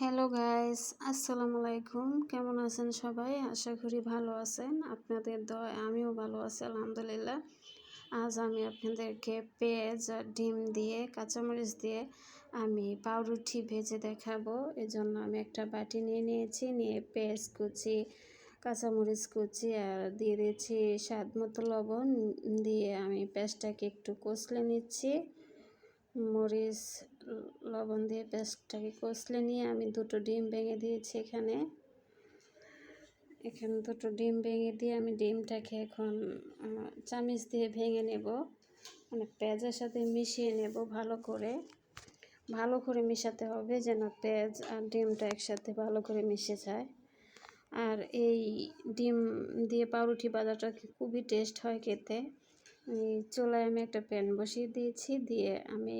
Hello guys আসসালামু আলাইকুম কেমন আছেন সবাই? আশা করি ভালো আছেন। আপনাদের দয় আমিও ভালো আছি, আলহামদুলিল্লাহ। আজ আমি আপনাদেরকে পেঁয়াজ আর ডিম দিয়ে, কাঁচামরিচ দিয়ে আমি পাউরুটি ভেজে দেখাবো। এজন্য আমি একটা বাটি নিয়ে নিয়েছি, নিয়ে পেঁয়াজ কুচি, কাঁচামরিচ কুচি আর দিয়ে দিয়েছি স্বাদ মতো লবণ। দিয়ে আমি পেঁয়াজটাকে একটু কষলে নিচ্ছি। মরিচ, লবণ দিয়ে পেস্টটাকে কষলে নিয়ে আমি দুটো ডিম ভেঙে দিয়েছি এখানে। এখানে দুটো ডিম ভেঙে দিয়ে আমি ডিমটাকে এখন চামিচ দিয়ে ভেঙে নেব। মানে পেঁয়াজের সাথে মিশিয়ে নেব ভালো করে। ভালো করে মিশাতে হবে যেন পেঁয়াজ আর ডিমটা একসাথে ভালো করে মিশে যায়। আর এই ডিম দিয়ে পাউরুটি বাজারটা খুবই টেস্ট হয় খেতে। চুলায় আমি একটা প্যান বসিয়ে দিয়েছি। দিয়ে আমি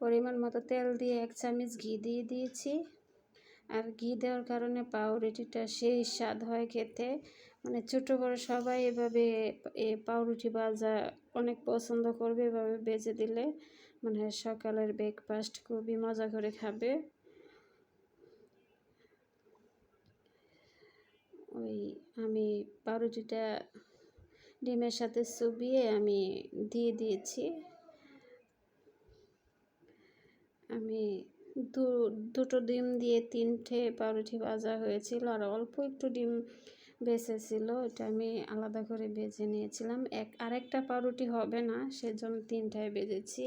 পরিমাণ মতো তেল দিয়ে এক চামচ ঘি দিয়ে দিয়েছি। আর ঘি দেওয়ার কারণে পাউরুটিটা সেই স্বাদ হয় খেতে। মানে ছোটো বড় সবাই এভাবে এ পাউরুটি ভাজা অনেক পছন্দ করবে এভাবে বেজে দিলে। মানে সকালের ব্রেকফাস্ট খুবই মজা করে খাবে। ওই আমি পাউরুটিটা ডিমের সাথে চুবিয়ে আমি দিয়ে দিয়েছি। আমি দু, দুটো ডিম দিয়ে তিনটে পাউরুটি ভাজা হয়েছিল আর অল্প একটু ডিম বেঁচেছিল, এটা আমি আলাদা করে বেজে নিয়েছিলাম। এক, আরেকটা পাউরুটি হবে না, সেজন্য তিনটায় বেজেছি।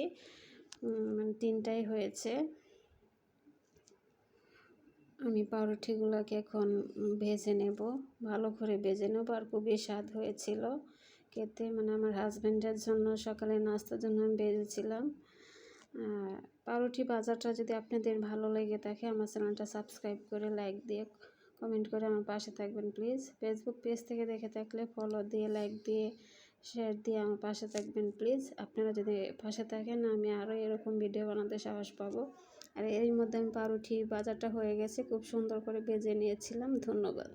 মানে তিনটাই হয়েছে। আমি পাউরুটিগুলোকে এখন ভেজে নেব। ভালো করে ভেজে নেব আর খুবই স্বাদ হয়েছিল। খেতে মানে আমার হাজব্যান্ডের জন্য সকালে নাস্তার জন্য আমি ভেজেছিলাম। পাউরুটি বাজারটা যদি আপনাদের ভালো লেগে থাকে, আমার চ্যানেলটা সাবস্ক্রাইব করে লাইক দিয়ে কমেন্ট করে আমার পাশে থাকবেন, প্লিজ। ফেসবুক পেজ থেকে দেখে থাকলে ফলো দিয়ে, লাইক দিয়ে, শেয়ার দিয়ে আমার পাশে থাকবেন, প্লিজ। আপনারা যদি পাশে থাকেন, আমি আরও এরকম ভিডিও বানাতে সাহস পাবো। আর এর মধ্যে আমি পাউরুটি বাজারটা হয়ে গেছে। খুব সুন্দর করে ভেজে নিয়েছিলাম। ধন্যবাদ।